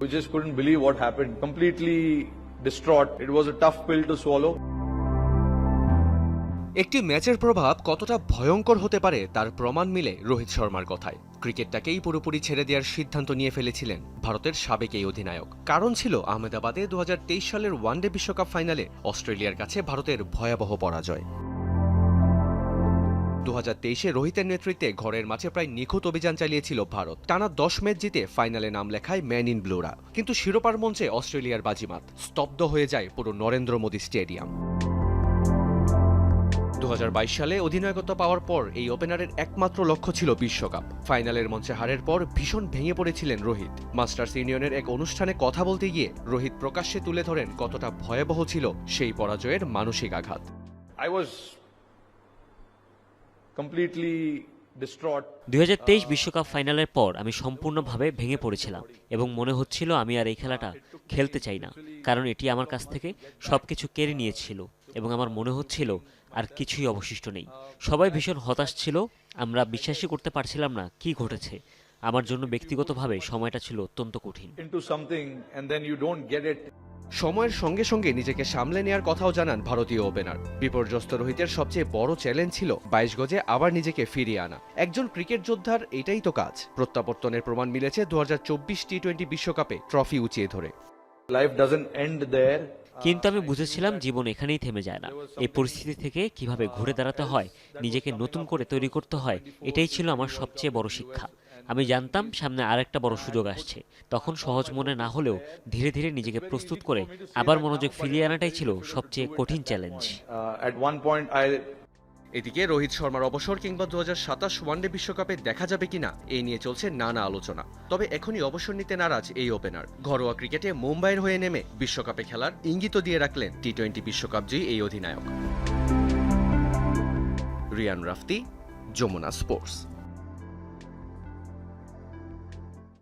We just couldn't believe what happened. Completely distraught. It was a tough pill to swallow. একটি ম্যাচের প্রভাব কতটা ভয়ঙ্কর হতে পারে তার প্রমাণ মিলে রোহিত শর্মার কথায় ক্রিকেটটাকেই পুরোপুরি ছেড়ে দেওয়ার সিদ্ধান্ত নিয়ে ফেলেছিলেন ভারতের সাবেক এই অধিনায়ক কারণ ছিল আহমেদাবাদে দু হাজার তেইশ সালের ওয়ানডে বিশ্বকাপ ফাইনালে অস্ট্রেলিয়ার কাছে ভারতের ভয়াবহ পরাজয় দু হাজার রোহিতের নেতৃত্বে ঘরের মাঝে প্রায় নিখুঁত অভিযান চালিয়েছিল ভারত। টানা দশ ম্যাচ জিতে ফাইনালে নাম লেখায় ম্যান ইন ব্লুরা। কিন্তু শিরোপার মঞ্চে অস্ট্রেলিয়ার বাজিমাত। স্তব্ধ হয়ে যায় পুরো নরেন্দ্র মোদী স্টেডিয়াম। দু হাজার বাইশ সালে অধিনায়কত্ব পাওয়ার পর এই ওপেনারের একমাত্র লক্ষ্য ছিল বিশ্বকাপ। ফাইনালের মঞ্চে হারের পর ভীষণ ভেঙে পড়েছিলেন রোহিত। মাস্টার্স ইউনিয়নের এক অনুষ্ঠানে কথা বলতে গিয়ে রোহিত প্রকাশ্যে তুলে ধরেন কতটা ভয়াবহ ছিল সেই পরাজয়ের মানসিক আঘাত। Completely distraught. দুই বিশ্বকাপ ফাইনালের পর আমি সম্পূর্ণভাবে ভেঙে পড়েছিলাম এবং মনে হচ্ছিল আমি আর এই খেলাটা খেলতে চাই না কারণ এটি আমার কাছ থেকে সবকিছু কেড়ে নিয়েছিল এবং আমার মনে হচ্ছিল আর কিছুই অবশিষ্ট নেই। সবাই ভীষণ হতাশ ছিল আমরা বিশ্বাসই করতে পারছিলাম না কি ঘটেছে। আমার জন্য ব্যক্তিগতভাবে সময়টা ছিল অত্যন্ত কঠিন। সময়ের সঙ্গে সঙ্গে নিজেকে সামলে নেওয়ার কথাও জানান ভারতীয় ওপেনার। বিপর্যস্ত রোহিতের সবচেয়ে বড় চ্যালেঞ্জ ছিল বাইশ গজে আবার নিজেকে ফিরিয়ে আনা। একজন ক্রিকেট যোদ্ধার এটাই তো কাজ। প্রত্যাবর্তনের প্রমাণ মিলেছে দু টি টোয়েন্টি বিশ্বকাপে ট্রফি উঁচিয়ে ধরে. কিন্তু আমি বুঝেছিলাম জীবন এখানেই থেমে যায় না। এই পরিস্থিতি থেকে কীভাবে ঘুরে দাঁড়াতে হয় নিজেকে নতুন করে তৈরি করতে হয় এটাই ছিল আমার সবচেয়ে বড় শিক্ষা। আমি জানতাম সামনে আরেকটা বড় সুযোগ আসছে। তখন সহজ মনে না হলেও ধীরে ধীরে নিজেকে প্রস্তুত করে আবার মনোযোগ ফিরিয়ে আনাটাই ছিল সবচেয়ে কঠিন চ্যালেঞ্জ Uh, এদিকে রোহিত শর্মার অবসর কিংবা দু সাতাশ ওয়ানডে বিশ্বকাপে দেখা যাবে কিনা এই নিয়ে চলছে নানা আলোচনা। তবে এখনই অবসর নিতে নারাজ এই ওপেনার ঘরোয়া ক্রিকেটে মুম্বাইয়ের হয়ে নেমে বিশ্বকাপে খেলার ইঙ্গিত দিয়ে রাখলেন টি টোয়েন্টি বিশ্বকাপ জয়ী এই অধিনায়ক। রিয়ান রাফতি যমুনা স্পোর্টস।